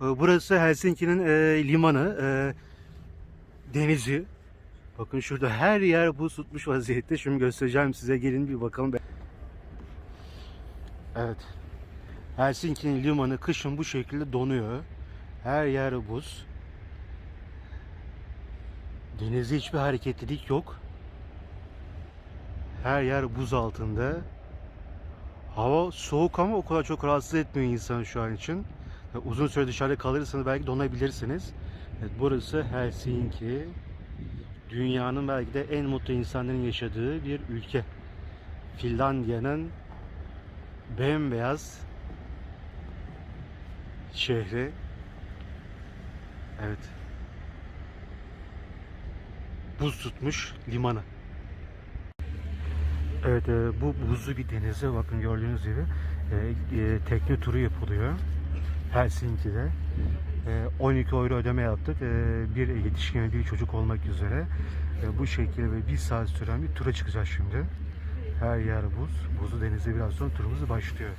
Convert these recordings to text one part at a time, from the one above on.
Ee, Burası Helsinki'nin e, limanı, e, denizi. Bakın şurada her yer buz tutmuş vaziyette. Şimdi göstereceğim size. Gelin bir bakalım. Evet. Helsinki'nin limanı kışın bu şekilde donuyor. Her yer buz. Denizde hiçbir hareketlilik yok. Her yer buz altında. Hava soğuk ama o kadar çok rahatsız etmiyor insanı şu an için. Ya Uzun süre dışarıda kalırsanız belki donabilirsiniz. Evet, burası Helsinki. Dünyanın belki de en mutlu insanların yaşadığı bir ülke. Finlandiya'nın bembeyaz şehri. Evet. Buz tutmuş limanı. Evet e, bu buzlu bir denize bakın gördüğünüz gibi e, e, tekne turu yapılıyor Helsinki'de. E, 12 euro ödeme yaptık. E, bir yetişkin ve bir çocuk olmak üzere e, bu şekilde bir saat süren bir tura çıkacağız şimdi. Her yer buz. Buzlu denizde biraz sonra turumuz başlıyor.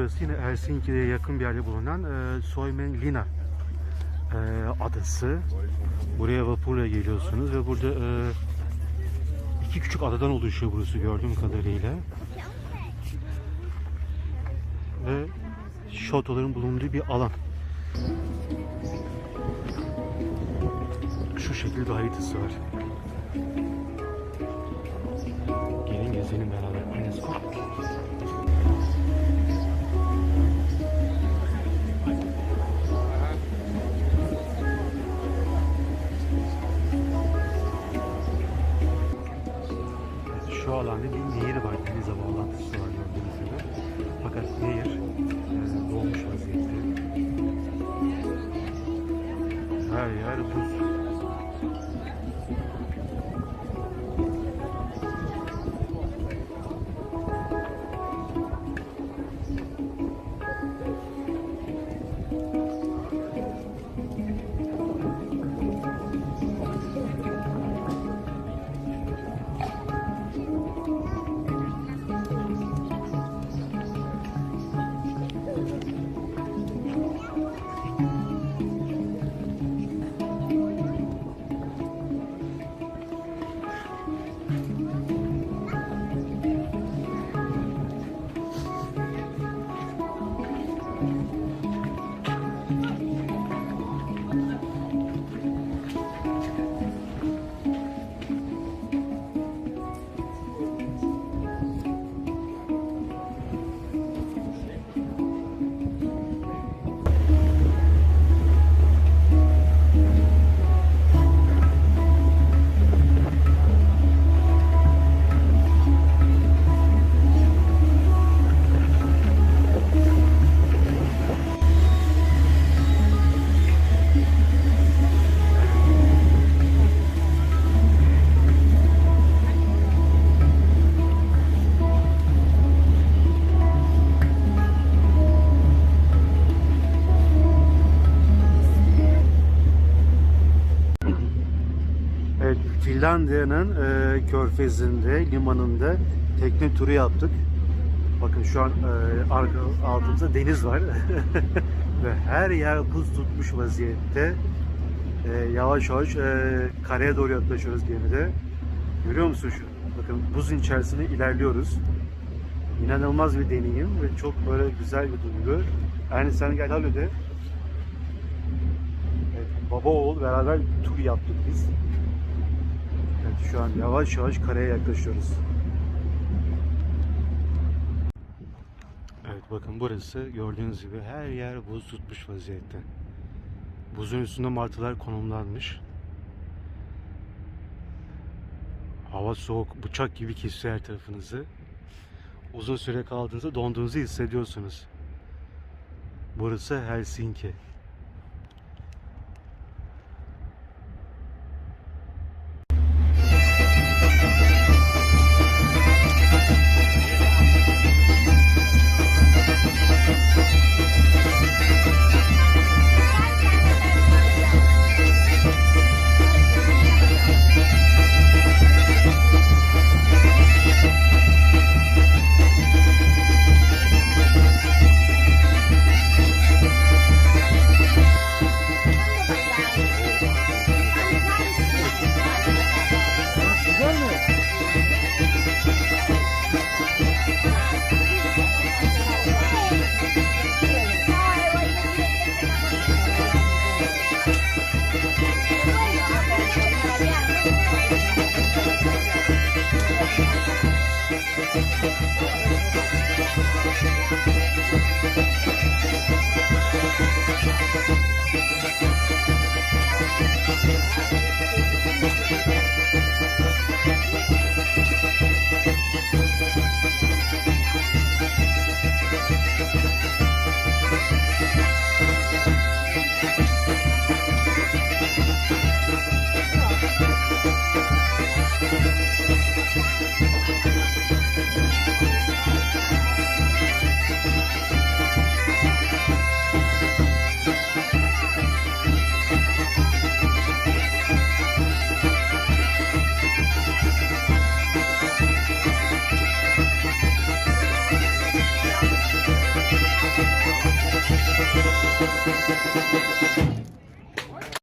Burası yine Helsinki'ye yakın bir yerde bulunan e, Soimenlina e, adası. Buraya vapurla geliyorsunuz ve burada e, iki küçük adadan oluşuyor burası gördüğüm kadarıyla. Ve şatoların bulunduğu bir alan. Şu şekilde bir haritası var. Gelin gezelim beraber. Kork. Her yer buz. Finlandiya'nın e, körfezinde, limanında tekne turu yaptık. Bakın şu an e, arka, altımızda deniz var. Ve her yer buz tutmuş vaziyette. E, yavaş yavaş e, karaya doğru yaklaşıyoruz gemide. Görüyor musun şu? Bakın buzun içerisinde ilerliyoruz. İnanılmaz bir deneyim ve çok böyle güzel bir duygu. Yani sen gel hadi de. Evet, baba oğul beraber tur yaptık biz. Şu an yavaş yavaş karaya yaklaşıyoruz. Evet bakın burası gördüğünüz gibi her yer buz tutmuş vaziyette. Buzun üstünde martılar konumlanmış. Hava soğuk, bıçak gibi kesiyor her tarafınızı. Uzun süre kaldığınızda donduğunuzu hissediyorsunuz. Burası Helsinki.